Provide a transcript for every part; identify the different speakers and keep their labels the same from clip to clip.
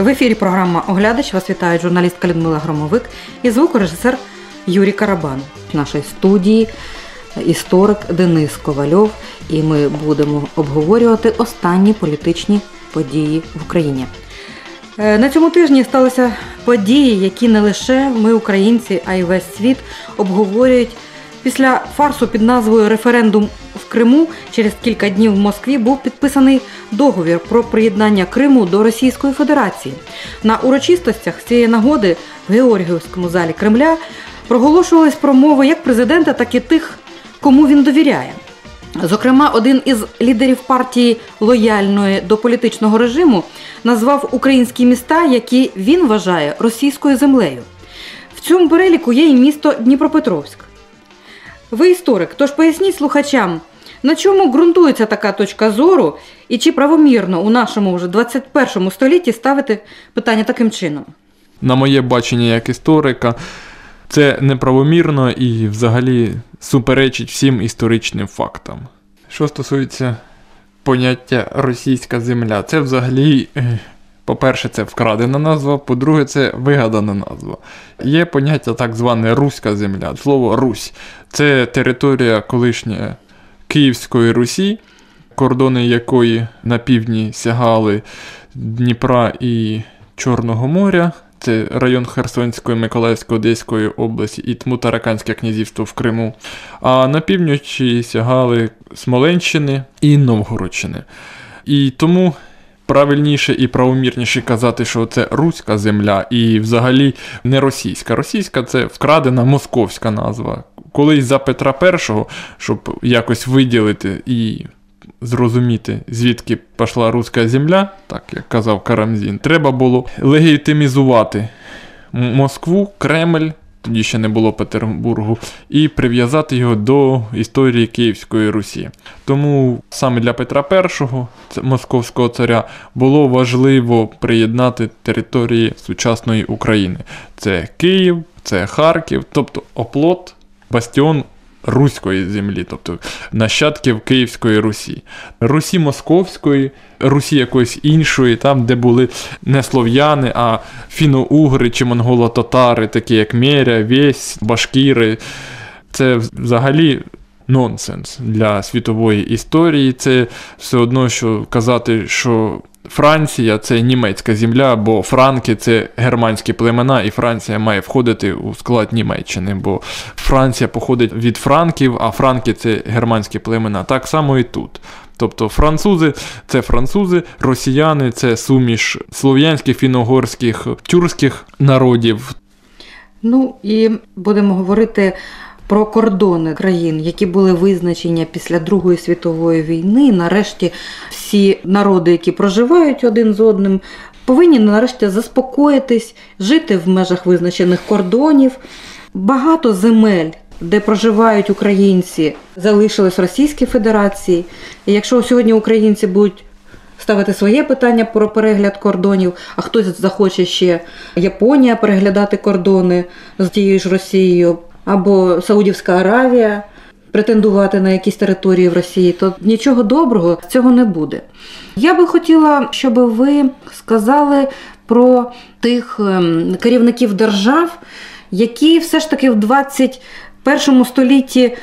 Speaker 1: В ефірі програма Оглядач вас вітають журналістка Людмила Громовик і звукорежисер Юрій Карабан. В нашій студії історик Денис Ковальов, і ми будемо обговорювати останні політичні події в Україні. Е, На цьому тижні сталися події, які не лише ми, українці, а й весь світ обговорюють. Після фарсу під назвою Референдум в Криму через кілька днів в Москві був підписаний договір про приєднання Криму до Російської Федерації. На урочистостях з цієї нагоди в Георгіївському залі Кремля проголошувались промови як президента, так і тих, кому він довіряє. Зокрема, один із лідерів партії лояльної до політичного режиму назвав українські міста, які він вважає російською землею. В цьому переліку є і місто Дніпропетровськ. Ви історик, тож поясніть слухачам, на чому ґрунтується така точка зору, і чи правомірно у нашому вже 21 столітті ставити питання таким чином?
Speaker 2: на моє бачення як історика, це неправомірно і взагалі суперечить всім історичним фактам. Що стосується поняття російська земля, це взагалі, е, по-перше, це вкрадена назва, по-друге, це вигадана назва. Є поняття так зване Руська земля. Слово Русь це територія колишньої Київської Русі, кордони якої на півдні сягали Дніпра і Чорного моря. Це район Херсонської, Миколаївської, Одеської області і Тмутараканське князівство в Криму. А на півночі сягали Смоленщини і Новгородщини. І тому правильніше і правомірніше казати, що це руська земля і взагалі не російська. Російська це вкрадена московська назва. Колись за Петра І, щоб якось виділити і зрозуміти, звідки пішла руська земля, так як казав Карамзін, треба було легітимізувати Москву, Кремль. Тоді ще не було Петербургу, і прив'язати його до історії Київської Русі. Тому саме для Петра І, московського царя, було важливо приєднати території сучасної України. Це Київ, це Харків, тобто оплот, бастіон руської землі, тобто нащадків Київської Русі. Русі Московської, Русі якоїсь іншої, там, де були не слов'яни, а фіно-угри чи монголо-татари, такі як Меря, Весь, Башкіри. Це взагалі. Нонсенс для світової історії. Це все одно, що казати, що Франція це німецька земля, бо Франки це германські племена, і Франція має входити у склад Німеччини, бо Франція походить від франків, а франки це германські племена. Так само і тут. Тобто французи це французи, росіяни це суміш слов'янських, фіногорських, тюркських народів.
Speaker 1: Ну і будемо говорити про кордони країн, які були визначені після Другої світової війни. Нарешті всі народи, які проживають один з одним, повинні нарешті заспокоїтись, жити в межах визначених кордонів. Багато земель. Де проживають українці, залишились в Російській Федерації. І якщо сьогодні українці будуть ставити своє питання про перегляд кордонів, а хтось захоче ще Японія переглядати кордони з тією ж Росією, або Саудівська Аравія претендувати на якісь території в Росії, то нічого доброго з цього не буде. Я би хотіла, щоб ви сказали про тих ем, керівників держав, які все ж таки в 21 столітті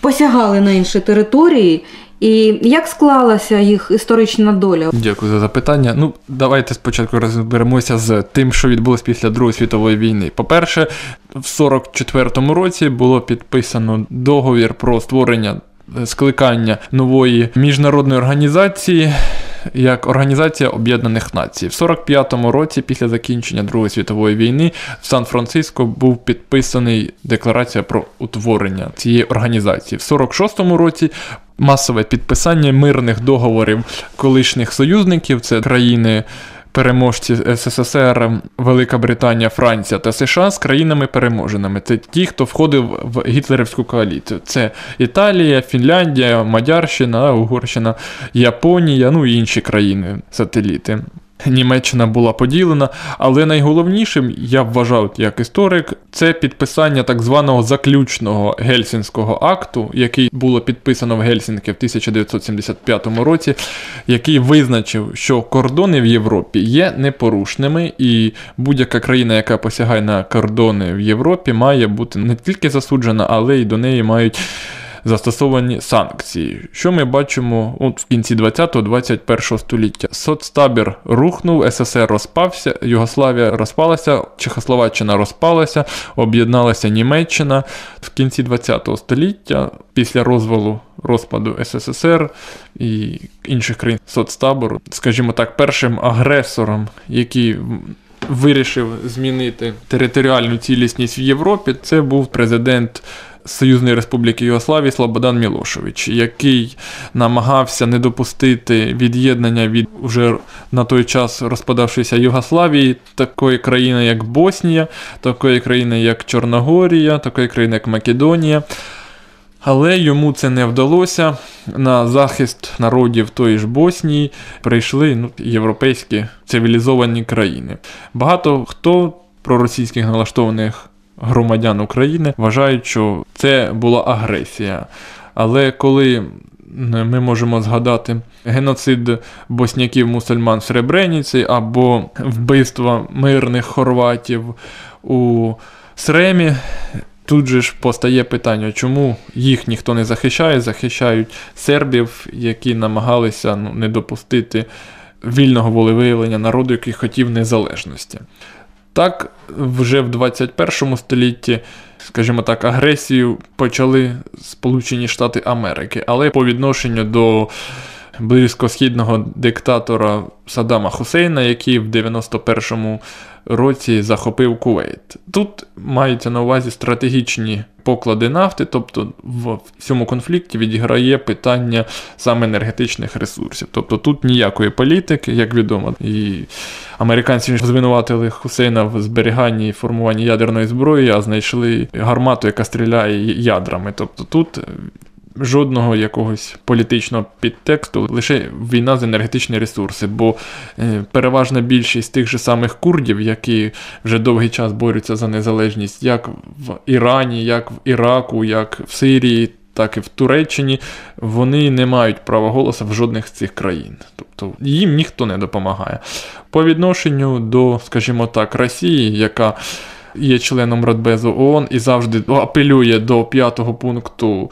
Speaker 1: посягали на інші території. І як склалася їх історична доля?
Speaker 2: Дякую за запитання. Ну, давайте спочатку розберемося з тим, що відбулося після Другої світової війни. По-перше, в 44-му році було підписано договір про створення е, скликання нової міжнародної організації. Як Організація Об'єднаних Націй в 45-му році, після закінчення Другої світової війни, в Сан-Франциско був підписаний декларація про утворення цієї організації. В 46-му році масове підписання мирних договорів колишніх союзників, це країни. Переможці СССР, Велика Британія, Франція та США з країнами-переможеними. Це ті, хто входив в гітлерівську коаліцію. Це Італія, Фінляндія, Мадярщина, Угорщина, Японія, ну і інші країни-сателіти. Німеччина була поділена, але найголовнішим я вважав як історик це підписання так званого заключного гельсінського акту, який було підписано в Гельсінки в 1975 році, який визначив, що кордони в Європі є непорушними, і будь-яка країна, яка посягає на кордони в Європі, має бути не тільки засуджена, але й до неї мають застосовані санкції. Що ми бачимо от в кінці 20-21 століття? Соцтабір рухнув, СССР розпався, Югославія розпалася, Чехословаччина розпалася, об'єдналася Німеччина в кінці 20 століття після розвалу розпаду СССР і інших країн соцтабору, скажімо так, першим агресором, який вирішив змінити територіальну цілісність в Європі, це був президент Союзної Республіки Югославії Слободан Мілошевич, який намагався не допустити від'єднання від уже на той час розпадавшоїся Югославії, такої країни, як Боснія, такої країни, як Чорногорія, такої країни, як Македонія. Але йому це не вдалося. На захист народів тої ж Боснії прийшли ну, європейські цивілізовані країни. Багато хто проросійських налаштованих громадян України вважають, що це була агресія. Але коли ми можемо згадати геноцид босняків мусульман в Сребреніці або вбивство мирних хорватів у Сремі, тут же ж постає питання, чому їх ніхто не захищає, захищають сербів, які намагалися ну, не допустити вільного волевиявлення народу, який хотів незалежності. Так, вже в 21 столітті, скажімо так, агресію почали Сполучені Штати Америки, але по відношенню до близькосхідного диктатора Саддама Хусейна, який в 91-му році захопив Кувейт. Тут мається на увазі стратегічні поклади нафти, тобто в цьому конфлікті відіграє питання саме енергетичних ресурсів. Тобто тут ніякої політики, як відомо, і американці звинуватили Хусейна в зберіганні і формуванні ядерної зброї, а знайшли гармату, яка стріляє ядрами. Тобто тут жодного якогось політичного підтексту, лише війна за енергетичні ресурси. Бо е, переважна більшість тих же самих курдів, які вже довгий час борються за незалежність, як в Ірані, як в Іраку, як в Сирії. Так і в Туреччині вони не мають права голосу в жодних з цих країн. Тобто їм ніхто не допомагає. По відношенню до, скажімо так, Росії, яка є членом Радбезу ООН і завжди апелює до п'ятого пункту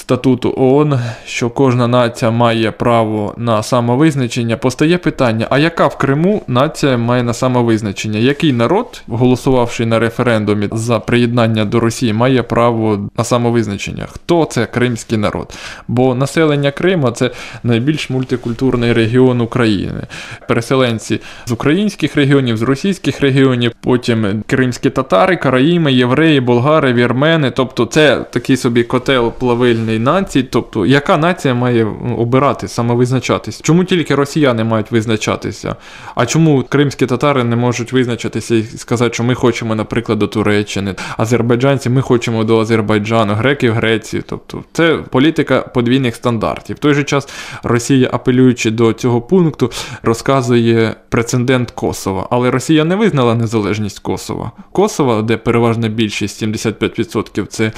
Speaker 2: статуту ООН, що кожна нація має право на самовизначення, постає питання: а яка в Криму нація має на самовизначення? Який народ, голосувавши на референдумі за приєднання до Росії, має право на самовизначення? Хто це кримський народ? Бо населення Крима це найбільш мультикультурний регіон України. Переселенці з українських регіонів, з російських регіонів, потім кримські татари, караїми, євреї, болгари, вірмени. Тобто це такий собі котел плавильний націй, тобто яка нація має обирати, самовизначатись? Чому тільки росіяни мають визначатися? А чому кримські татари не можуть визначитися і сказати, що ми хочемо, наприклад, до Туреччини, азербайджанці, ми хочемо до Азербайджану, греки в Греції. Тобто це політика подвійних стандартів. В той же час Росія, апелюючи до цього пункту, розказує прецедент Косова. Але Росія не визнала незалежність Косова. Косова, де переважна більшість 75% це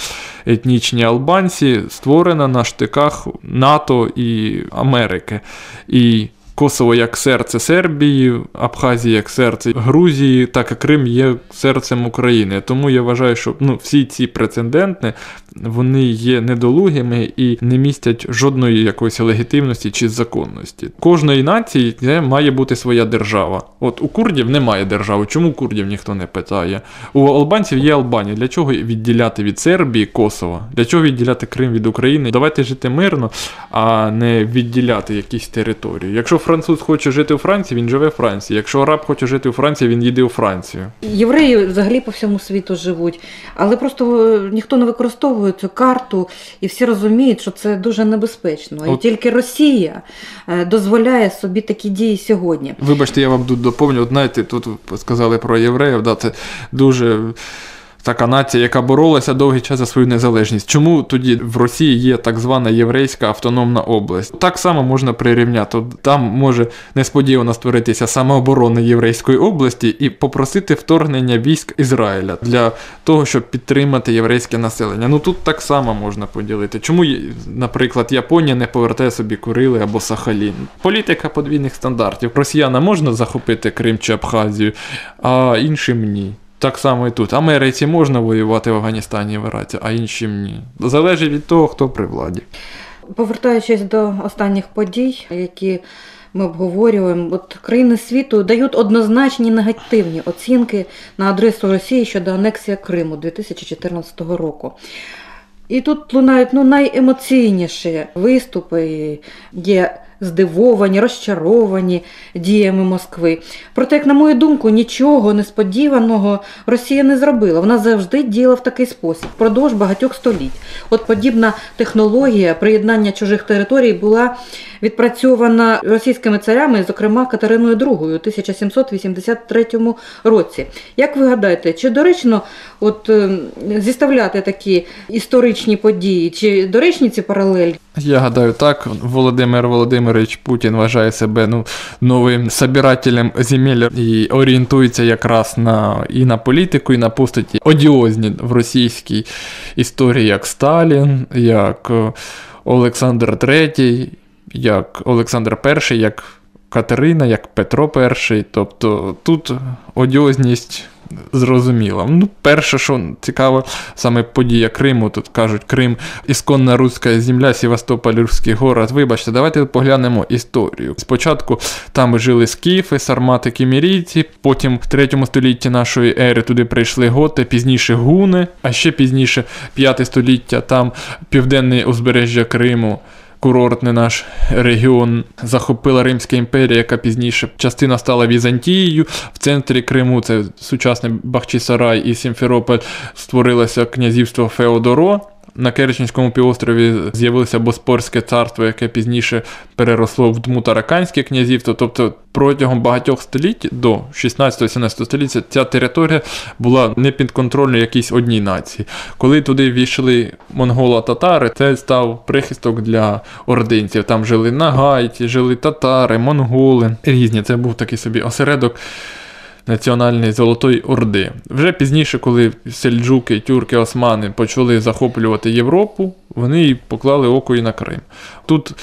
Speaker 2: етнічні албанці, створена на штиках НАТО і Америки. І Косово як серце Сербії, Абхазія як серце Грузії, так і Крим є серцем України. Тому я вважаю, що ну, всі ці прецеденти вони є недолугими і не містять жодної якоїсь легітимності чи законності. Кожної нації має бути своя держава. От у курдів немає держави. Чому курдів ніхто не питає? У албанців є Албанія. Для чого відділяти від Сербії Косово? Для чого відділяти Крим від України? Давайте жити мирно, а не відділяти якісь території. Якщо француз хоче жити у Франції, він живе в Франції. Якщо араб хоче жити у Франції, він їде у Францію.
Speaker 1: Євреї взагалі по всьому світу живуть, але просто е, ніхто не використовує цю карту, і всі розуміють, що це дуже небезпечно. От... І тільки Росія е, дозволяє собі такі дії сьогодні.
Speaker 2: Вибачте, я вам тут доповню. От знаєте, тут сказали про євреїв, да, це дуже така нація, яка боролася довгий час за свою незалежність. Чому тоді в Росії є так звана єврейська автономна область? Так само можна прирівняти. Там може несподівано створитися самооборона Єврейської області і попросити вторгнення військ Ізраїля для того, щоб підтримати єврейське населення. Ну тут так само можна поділити. Чому, наприклад, Японія не повертає собі Курили або Сахалін? Політика подвійних стандартів. Росіяна можна захопити Крим чи Абхазію, а іншим ні. Так само і тут. Америці можна воювати в Афганістані в Іраці, а іншим ні. Залежить від того, хто при владі.
Speaker 1: Повертаючись до останніх подій, які ми обговорюємо, от країни світу дають однозначні негативні оцінки на адресу Росії щодо анексії Криму 2014 року. І тут лунають ну, найемоційніші виступи. Є здивовані, розчаровані діями Москви. Проте, як на мою думку, нічого несподіваного Росія не зробила. Вона завжди діяла в такий спосіб, впродовж багатьох століть. От подібна технологія приєднання чужих територій була відпрацьована російськими царями, зокрема Катериною II у 1783 році. Як ви гадаєте, чи доречно от ем, зіставляти такі історичні події, чи доречні ці паралелі?
Speaker 2: Я гадаю, так. Володимир Володимирович Путін вважає себе ну, новим собирателем земель і орієнтується якраз на і на політику, і на постаті одіозні в російській історії, як Сталін, як е, Олександр III, як Олександр І, як Катерина, як Петро І. Тобто тут одіозність зрозуміла. Ну, перше, що цікаво, саме подія Криму, тут кажуть, Крим, ісконна руська земля, Севастополь, Руський город. Вибачте, давайте поглянемо історію. Спочатку там жили скіфи, сармати, кімірійці, потім в 3 столітті нашої ери туди прийшли готи, пізніше гуни, а ще пізніше 5 століття там південне узбережжя Криму курортний наш регіон захопила Римська імперія, яка пізніше частина стала Візантією. В центрі Криму це сучасний Бахчисарай і Сімферополь створилося князівство Феодоро. На Керченському півострові з'явилося Боспорське царство, яке пізніше переросло в Дмутараканське князівство. Тобто протягом багатьох століть до 16-17 століття ця територія була не підконтрольною якійсь одній нації. Коли туди війшли монголо-татари, це став прихисток для ординців. Там жили нагайці, жили татари, монголи різні. Це був такий собі осередок. Національної Золотої Орди. Вже пізніше, коли сельджуки, тюрки, османи почали захоплювати Європу, вони поклали око і на Крим. Тут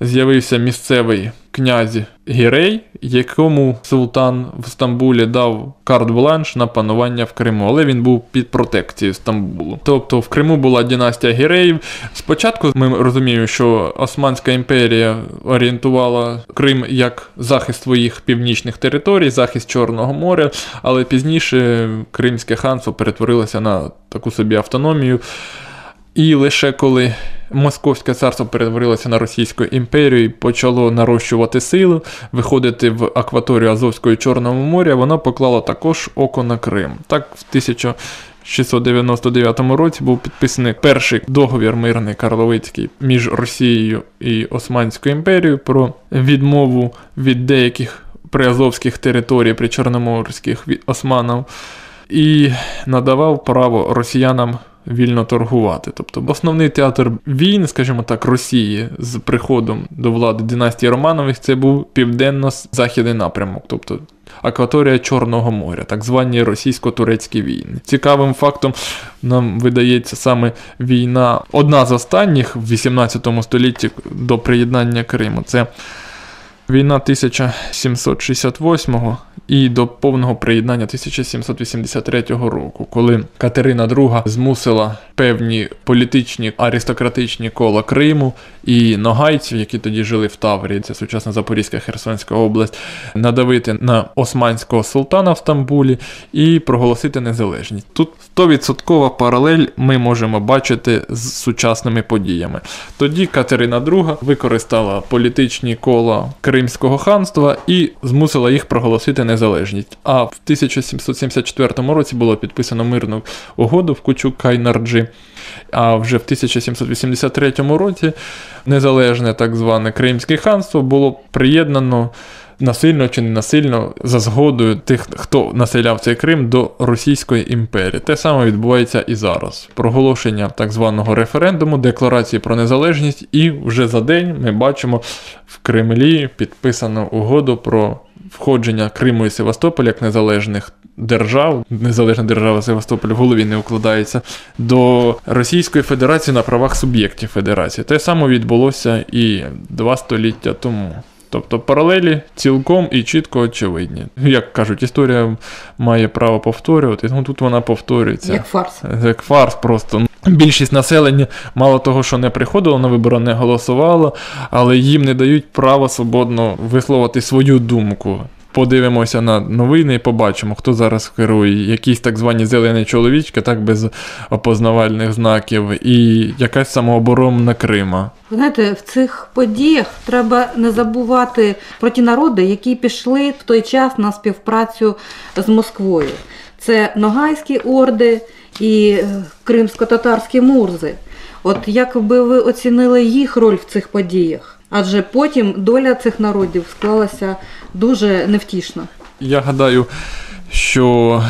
Speaker 2: з'явився місцевий князь Гірей, якому султан в Стамбулі дав карт-бланш на панування в Криму, але він був під протекцією Стамбулу. Тобто в Криму була династія Гіреїв. Спочатку ми розуміємо, що Османська імперія орієнтувала Крим як захист своїх північних територій, захист Чорного моря, але пізніше Кримське ханство перетворилося на таку собі автономію. І лише коли Московське царство перетворилося на Російську імперію і почало нарощувати силу, виходити в акваторію Азовського і Чорного моря, воно поклало також око на Крим. Так, в 1699 році був підписаний перший договір мирний Карловицький між Росією і Османською імперією про відмову від деяких приазовських територій при Чорноморських від османів і надавав право росіянам вільно торгувати. Тобто основний театр війн, скажімо так, Росії з приходом до влади династії Романових це був південно-західний напрямок. тобто Акваторія Чорного моря, так звані російсько-турецькі війни. Цікавим фактом нам видається саме війна, одна з останніх в 18 столітті до приєднання Криму. Це війна 1768 і до повного приєднання 1783 року, коли Катерина II змусила певні політичні аристократичні кола Криму і ногайців, які тоді жили в Таврії, це сучасна Запорізька Херсонська область, надавити на османського султана в Стамбулі і проголосити незалежність. Тут 100% паралель ми можемо бачити з сучасними подіями. Тоді Катерина II використала політичні кола Кримського ханства і змусила їх проголосити незалежність. А в 1774 році було підписано мирну угоду в Кучук Кайнарджі. А вже в 1783 році незалежне так зване Кримське ханство було приєднано насильно чи не насильно за згодою тих, хто населяв цей Крим до Російської імперії. Те саме відбувається і зараз. Проголошення так званого референдуму, декларації про незалежність, і вже за день ми бачимо в Кремлі підписано угоду про входження Криму і Севастополя як незалежних держав, незалежна держава Севастополь в голові не укладається до Російської Федерації на правах суб'єктів Федерації. Те саме відбулося і два століття тому. Тобто паралелі цілком і чітко очевидні. Як кажуть, історія має право повторювати, ну тут вона повторюється.
Speaker 1: Як фарс.
Speaker 2: Як фарс просто. Більшість населення, мало того, що не приходило на вибори, не голосувало, але їм не дають права свободно висловити свою думку. Подивимося на новини і побачимо, хто зараз керує. Якісь так звані зелені чоловічки, так без опознавальних знаків, і якась самооборона Крима.
Speaker 1: Ви знаєте, в цих подіях треба не забувати про ті народи, які пішли в той час на співпрацю з Москвою. Це Ногайські орди і е, кримсько-татарські мурзи. От як би ви оцінили їх роль в цих подіях? Адже потім доля цих народів склалася дуже невтішно.
Speaker 2: Я гадаю, що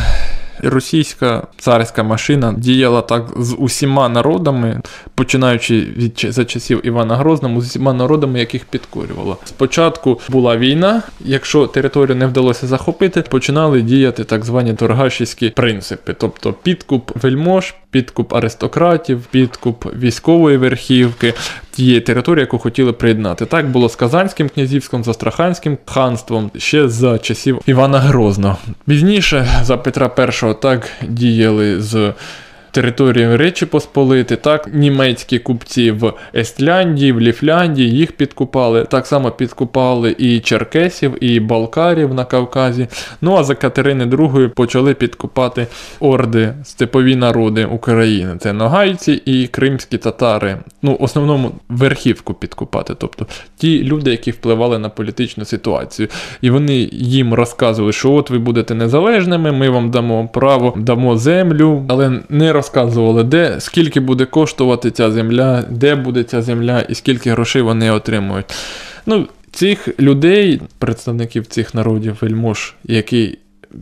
Speaker 2: російська царська машина діяла так з усіма народами, починаючи від за часів Івана Грозного, з усіма народами, яких підкорювала. Спочатку була війна, якщо територію не вдалося захопити, починали діяти так звані торгашівські принципи, тобто підкуп вельмож, підкуп аристократів, підкуп військової верхівки. Тієї території, яку хотіли приєднати. Так було з Казанським князівством, з Астраханським ханством ще за часів Івана Грозного. Пізніше за Петра І так діяли з території Речі Посполити, так німецькі купці в Естляндії, в Ліфляндії їх підкупали. Так само підкупали і черкесів, і балкарів на Кавказі. Ну а за Катерини II почали підкупати орди, степові народи України. Це ногайці і кримські татари. Ну, основному верхівку підкупати, тобто ті люди, які впливали на політичну ситуацію. І вони їм розказували, що от ви будете незалежними, ми вам дамо право, дамо землю, але не розказували, де скільки буде коштувати ця земля, де буде ця земля і скільки грошей вони отримують. Ну, Цих людей, представників цих народів, вельмож, які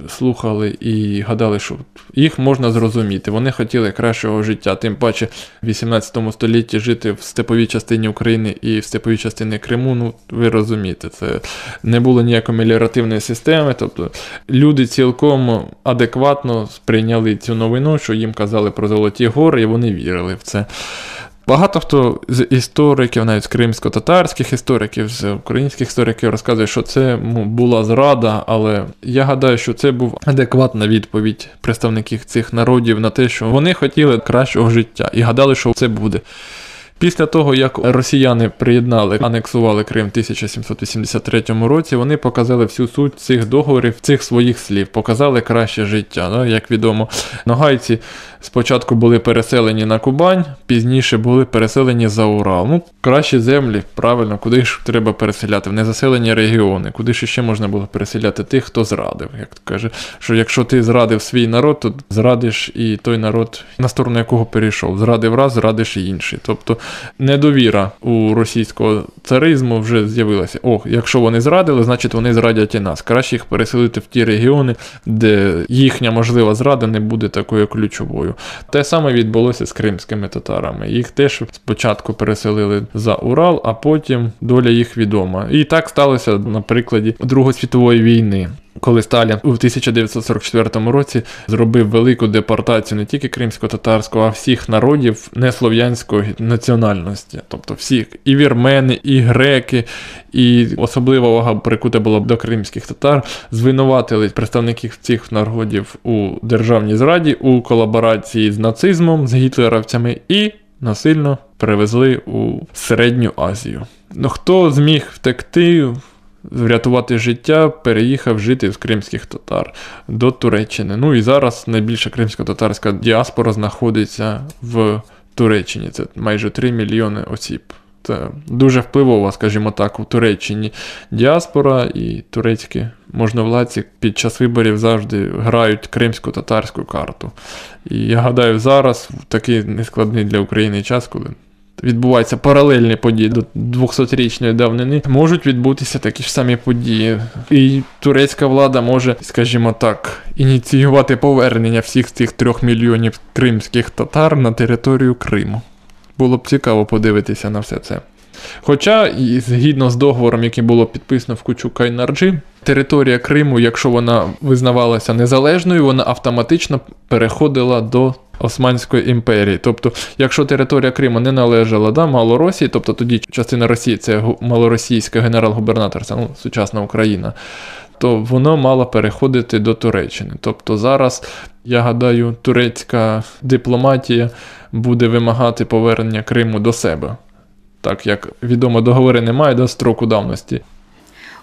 Speaker 2: слухали і гадали, що їх можна зрозуміти. Вони хотіли кращого життя. Тим паче в 18 столітті жити в степовій частині України і в степовій частині Криму, ну ви розумієте, це не було ніякої меліоративної системи. Тобто люди цілком адекватно сприйняли цю новину, що їм казали про Золоті гори, і вони вірили в це. Багато хто з істориків, навіть з кримсько-татарських істориків, з українських істориків розказує, що це була зрада, але я гадаю, що це був адекватна відповідь представників цих народів на те, що вони хотіли кращого життя і гадали, що це буде. Після того, як росіяни приєднали, анексували Крим в 1783 році, вони показали всю суть цих договорів, цих своїх слів, показали краще життя. Ну, Як відомо, ногайці спочатку були переселені на Кубань, пізніше були переселені за Урал. Ну, кращі землі, правильно, куди ж треба переселяти? В незаселені регіони, куди ж ще можна було переселяти тих, хто зрадив. Як каже, що якщо ти зрадив свій народ, то зрадиш і той народ, на сторону якого перейшов. Зрадив раз, зрадиш і інший. Тобто недовіра у російського царизму вже з'явилася. О, якщо вони зрадили, значить вони зрадять і нас. Краще їх переселити в ті регіони, де їхня можлива зрада не буде такою ключовою. Те саме відбулося з кримськими татарами. Їх теж спочатку переселили за Урал, а потім доля їх відома. І так сталося на прикладі Другої світової війни коли Сталін у 1944 році зробив велику депортацію не тільки кримсько-татарського, а всіх народів неслов'янської національності, тобто всіх і вірмени, і греки, і особлива увага прикута була до кримських татар, звинуватили представників цих народів у державній зраді, у колаборації з нацизмом, з гітлеровцями і насильно перевезли у Середню Азію. Ну хто зміг втекти? Врятувати життя, переїхав жити з кримських татар до Туреччини. Ну і зараз найбільша кримсько-татарська діаспора знаходиться в Туреччині. Це майже 3 мільйони осіб. Це дуже впливова, скажімо так, у Туреччині діаспора і турецькі можновладці під час виборів завжди грають кримсько-татарську карту. І я гадаю, зараз в такий нескладний для України час, коли відбуваються паралельні події до 200-річної давнини, можуть відбутися такі ж самі події. І турецька влада може, скажімо так, ініціювати повернення всіх цих трьох мільйонів кримських татар на територію Криму. Було б цікаво подивитися на все це. Хоча, згідно з договором, який було підписано в Кучу Кайнарджі, територія Криму, якщо вона визнавалася незалежною, вона автоматично переходила до Османської імперії. Тобто, якщо територія Криму не належала да, Малоросії, тобто тоді частина Росії це малоросійська генерал-губернаторська, ну, сучасна Україна, то воно мало переходити до Туреччини. Тобто зараз, я гадаю, турецька дипломатія буде вимагати повернення Криму до себе. Так як відомо, договори немає до строку давності.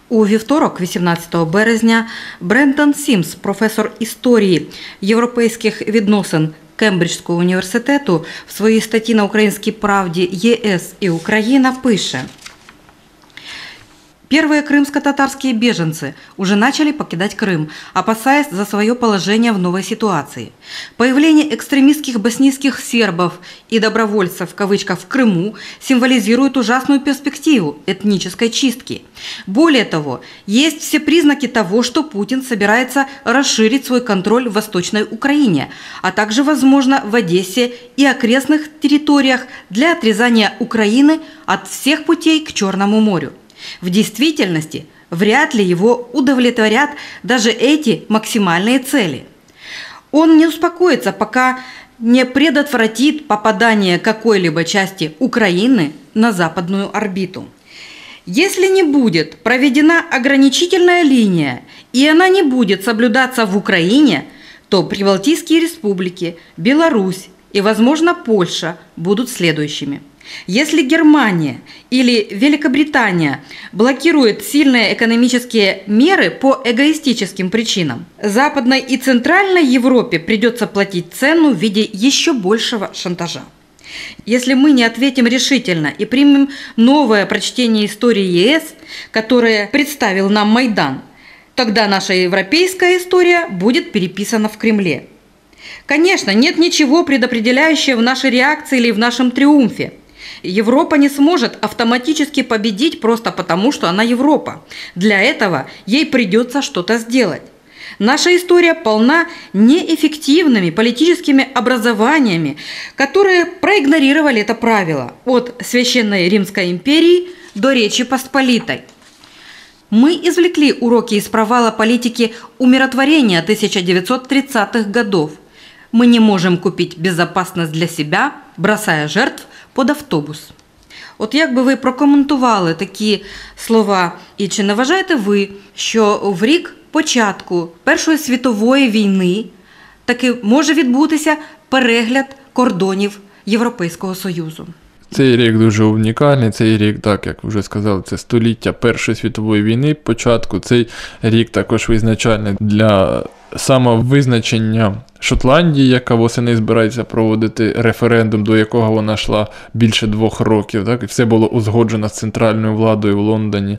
Speaker 1: У вівторок, 18 березня, Брендон Сімс, професор історії європейських відносин Кембриджського університету, в своїй статті на українській правді ЄС і Україна пише. Первые крымско-татарские беженцы уже начали покидать Крым, опасаясь за свое положение в новой ситуации. Появление экстремистских боснийских сербов и добровольцев в кавычках в Крыму символизирует ужасную перспективу этнической чистки. Более того, есть все признаки того, что Путин собирается расширить свой контроль в Восточной Украине, а также, возможно, в Одессе и окрестных территориях для отрезания Украины от всех путей к Черному морю. В действительности вряд ли его удовлетворят даже эти максимальные цели. Он не успокоится, пока не предотвратит попадание какой-либо части Украины на западную орбиту. Если не будет проведена ограничительная линия и она не будет соблюдаться в Украине, то Прибалтийские республики, Беларусь и, возможно, Польша будут следующими – если Германия или Великобритания блокирует сильные экономические меры по эгоистическим причинам, Западной и Центральной Европе придется платить цену в виде еще большего шантажа. Если мы не ответим решительно и примем новое прочтение истории ЕС, которое представил нам Майдан, тогда наша европейская история будет переписана в Кремле. Конечно, нет ничего предопределяющего в нашей реакции или в нашем триумфе – Европа не сможет автоматически победить просто потому, что она Европа. Для этого ей придется что-то сделать. Наша история полна неэффективными политическими образованиями, которые проигнорировали это правило от Священной Римской империи до Речи Посполитой. Мы извлекли уроки из провала политики умиротворения 1930-х годов. Мы не можем купить безопасность для себя, бросая жертв під автобус. От як би ви прокоментували такі слова, і чи не вважаєте ви, що в рік початку Першої світової війни таки може відбутися перегляд кордонів Європейського Союзу?
Speaker 2: Цей рік дуже унікальний. Цей рік, так як вже сказали, це століття Першої світової війни. Початку цей рік також визначальний для самовизначення Шотландії, яка восени збирається проводити референдум, до якого вона йшла більше двох років. Так? І все було узгоджено з центральною владою в Лондоні.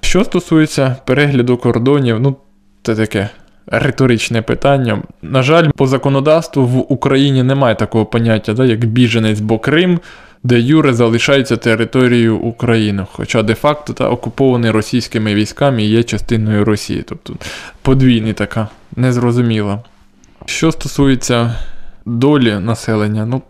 Speaker 2: Що стосується перегляду кордонів, ну, це таке. Риторичне питання. На жаль, по законодавству в Україні немає такого поняття, да, як біженець, бо Крим, де Юре залишається територією України, хоча де-факто та окупований російськими військами і є частиною Росії. Тобто подвійна така незрозуміла. Що стосується долі населення, ну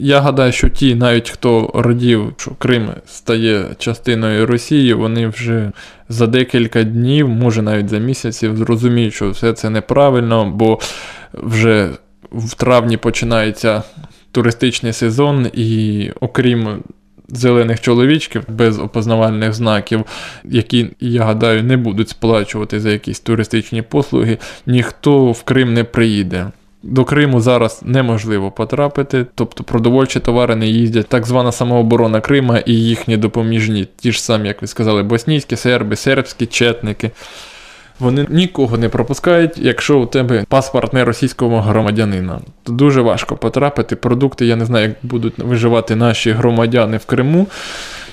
Speaker 2: я гадаю, що ті, навіть хто радів, що Крим стає частиною Росії, вони вже за декілька днів, може навіть за місяців, зрозуміють, що все це неправильно, бо вже в травні починається туристичний сезон, і окрім зелених чоловічків без опознавальних знаків, які, я гадаю, не будуть сплачувати за якісь туристичні послуги, ніхто в Крим не приїде. До Криму зараз неможливо потрапити, тобто продовольчі товари не їздять, так звана самооборона Крима і їхні допоміжні, ті ж самі, як ви сказали, боснійські серби, сербські четники. Вони нікого не пропускають, якщо у тебе паспорт не російського громадянина. То дуже важко потрапити. Продукти, я не знаю, як будуть виживати наші громадяни в Криму.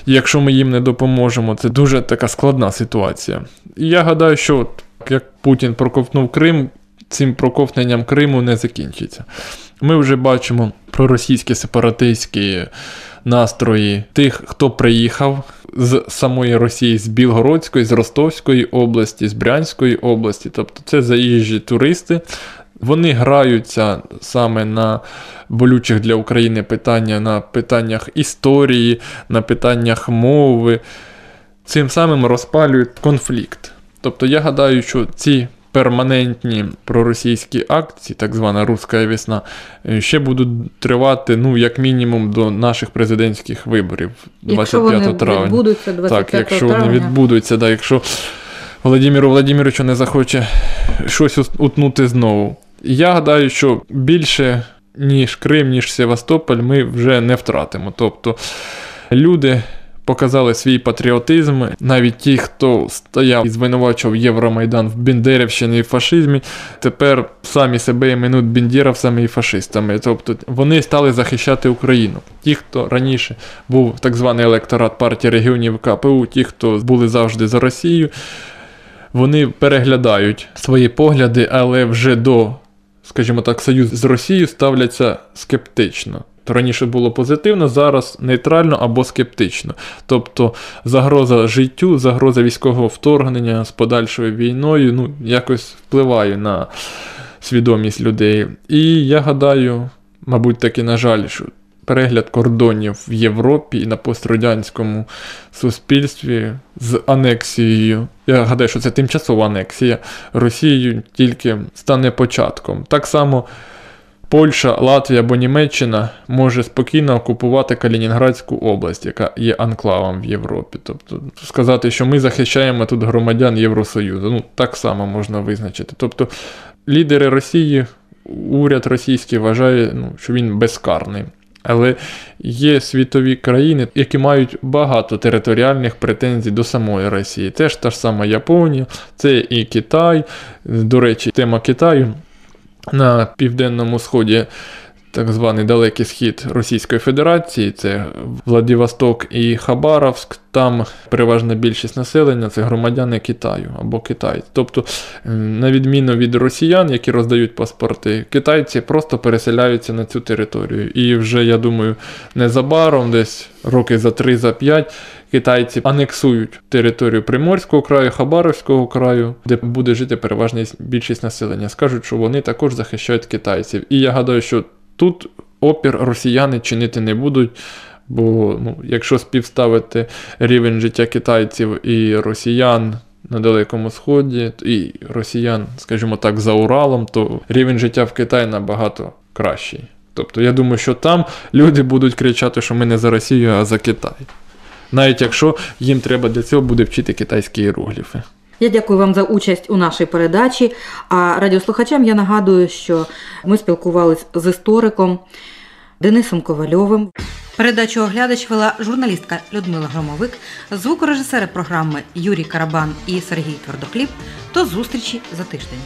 Speaker 2: Якщо ми їм не допоможемо, це дуже така складна ситуація. І я гадаю, що як Путін проковтнув Крим, цим проковтненням Криму не закінчиться. Ми вже бачимо проросійські сепаратистські настрої тих, хто приїхав з самої Росії, з Білгородської, з Ростовської області, з Брянської області. Тобто це заїжджі туристи. Вони граються саме на болючих для України питання, на питаннях історії, на питаннях мови. Цим самим розпалюють конфлікт. Тобто я гадаю, що ці перманентні проросійські акції, так звана Руська весна, е, ще будуть тривати, ну, як мінімум, до наших президентських виборів 25
Speaker 1: Якщо вони
Speaker 2: травня.
Speaker 1: відбудуться 25
Speaker 2: Так, якщо
Speaker 1: травня.
Speaker 2: вони відбудуться, да, якщо Володимиру Владимировичу не захоче щось утнути знову. Я гадаю, що більше, ніж Крим, ніж Севастополь, ми вже не втратимо. Тобто люди показали свій патріотизм, навіть ті, хто стояв і звинувачував Євромайдан в Бендерівщині і фашизмі, тепер самі себе іменують бендєровцями і фашистами. Тобто вони стали захищати Україну. Ті, хто раніше був так званий електорат партії регіонів КПУ, ті, хто були завжди за Росію, вони переглядають свої погляди, але вже до, скажімо так, союз з Росією ставляться скептично. То раніше було позитивно, зараз нейтрально або скептично. Тобто загроза життю, загроза військового вторгнення з подальшою війною ну, якось впливає на свідомість людей. І я гадаю, мабуть, таки, на жаль, що перегляд кордонів в Європі і на пострадянському суспільстві з анексією. Я гадаю, що це тимчасова анексія Росією тільки стане початком. Так само Польща, Латвія або Німеччина може спокійно окупувати Калінінградську область, яка є анклавом в Європі. Тобто сказати, що ми захищаємо тут громадян Євросоюзу. Ну, так само можна визначити. Тобто лідери Росії, уряд російський вважає, ну, що він безкарний. Але є світові країни, які мають багато територіальних претензій до самої Росії. Теж та ж сама Японія, це і Китай. До речі, тема Китаю на південному сході. Так званий далекий схід Російської Федерації, це Владивосток і Хабаровськ. Там переважна більшість населення це громадяни Китаю або китайці. Тобто, на відміну від росіян, які роздають паспорти, китайці просто переселяються на цю територію. І вже, я думаю, незабаром, десь роки за 3 за 5 китайці анексують територію Приморського краю, Хабаровського краю, де буде жити переважна більшість населення. Скажуть, що вони також захищають китайців. І я гадаю, що тут опір росіяни чинити не будуть. Бо ну, якщо співставити рівень життя китайців і росіян на Далекому Сході, і росіян, скажімо так, за Уралом, то рівень життя в Китаї набагато кращий. Тобто я думаю, що там люди будуть кричати, що ми не за Росію, а за Китай. Навіть якщо їм треба для цього буде вчити китайські іерогліфи.
Speaker 1: Я дякую вам за участь у нашій передачі. А радіослухачам я нагадую, що ми спілкувалися з істориком Денисом Ковальовим. Передачу оглядач вела журналістка Людмила Громовик, звукорежисери програми Юрій Карабан і Сергій Твердохліб. До зустрічі за тиждень.